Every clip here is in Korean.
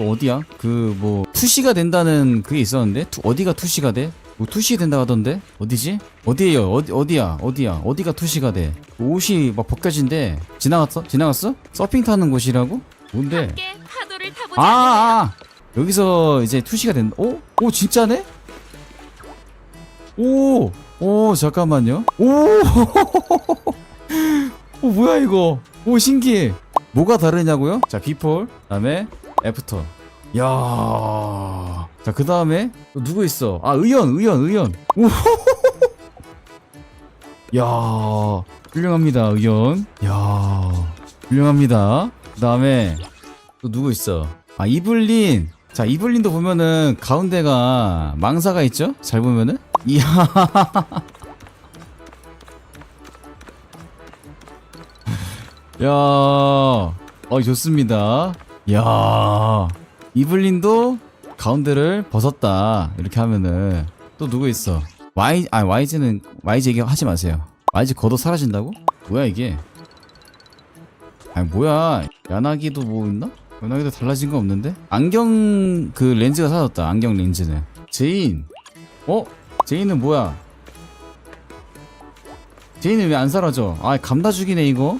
그 어디야? 그 뭐 투시가 된다는 그게 있었는데 투, 어디가 투시가 돼? 뭐 투시 된다 하던데 어디지? 어디에요? 어디 어디야? 어디야? 어디가 투시가 돼? 옷이 막 벗겨진대. 지나갔어? 지나갔어? 서핑 타는 곳이라고? 뭔데? 함께 파도를 타보자. 아, 아, 아. 여기서 이제 투시가 된다. 오, 오 진짜네? 오, 오 잠깐만요. 오, 오 뭐야 이거? 오 신기해. 뭐가 다르냐고요? 자 비폴, 그다음에 애프터. 야, 자 그 다음에 누구 있어? 아 의연, 의연, 의연. 오, 야, 훌륭합니다 의연. 야, 훌륭합니다. 그 다음에 또 누구 있어? 아 이블린. 자 이블린도 보면은 가운데가 망사가 있죠? 잘 보면은 이야. 야, 어 좋습니다. 야, 이블린도 가운데를 벗었다. 이렇게 하면은 또 누구 있어? Y 아 YG는 YG 얘기 하지 마세요. YG 걷어 사라진다고? 뭐야 이게? 아니 뭐야? 야나기도 뭐 있나? 야나기도 달라진 거 없는데? 안경 그 렌즈가 사라졌다. 안경 렌즈는. 제인. 어? 제인은 뭐야? 제인은 왜 안 사라져? 아 감다 죽이네 이거.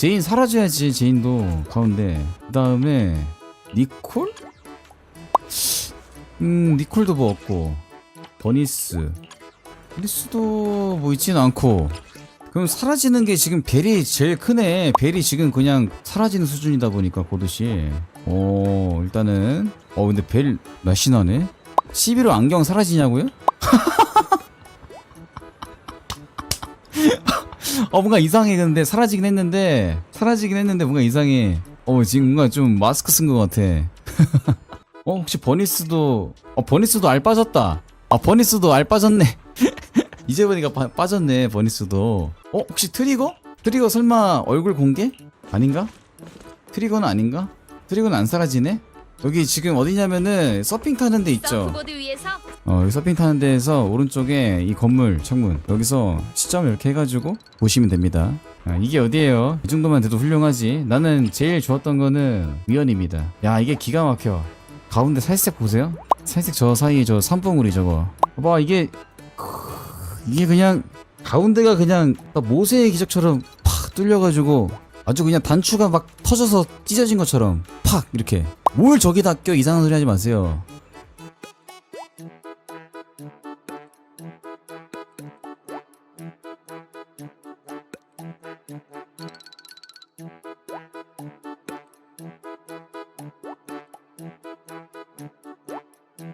제인 사라져야지 제인도 가운데. 그 다음에 니콜? 음 니콜도 뭐 없고 버니스. 버니스도 뭐 있진 않고. 그럼 사라지는 게 지금 벨이 제일 크네. 벨이 지금 그냥 사라지는 수준이다 보니까 고드시. 어 일단은 어 근데 벨 나네? 11호 안경 사라지냐고요? 어 뭔가 이상해 근데 사라지긴 했는데 사라지긴 했는데 뭔가 이상해. 어 지금 뭔가 좀 마스크 쓴 것 같아. 어 혹시 버니스도 어 버니스도 알 빠졌다. 아 버니스도 알 빠졌네. 이제 보니까 빠, 빠졌네 버니스도 어 혹시 트리거? 트리거 설마 얼굴 공개? 아닌가? 트리거는 아닌가? 트리거는 안 사라지네? 여기 지금 어디냐면은 서핑 타는 데 있죠 어 서핑 타는 데에서 오른쪽에 이 건물 창문 여기서 시점 이렇게 해가지고 보시면 됩니다. 아, 이게 어디예요? 이 정도만 돼도 훌륭하지. 나는 제일 좋았던 거는 위원입니다. 야 이게 기가 막혀. 가운데 살색 보세요. 살색 저 사이에 저 산봉우리 저거. 봐 이게 이게 그냥 가운데가 그냥 딱 모세의 기적처럼 팍 뚫려가지고 아주 그냥 단추가 막 터져서 찢어진 것처럼 팍 이렇게. 뭘 저기다 껴? 이상한 소리 하지 마세요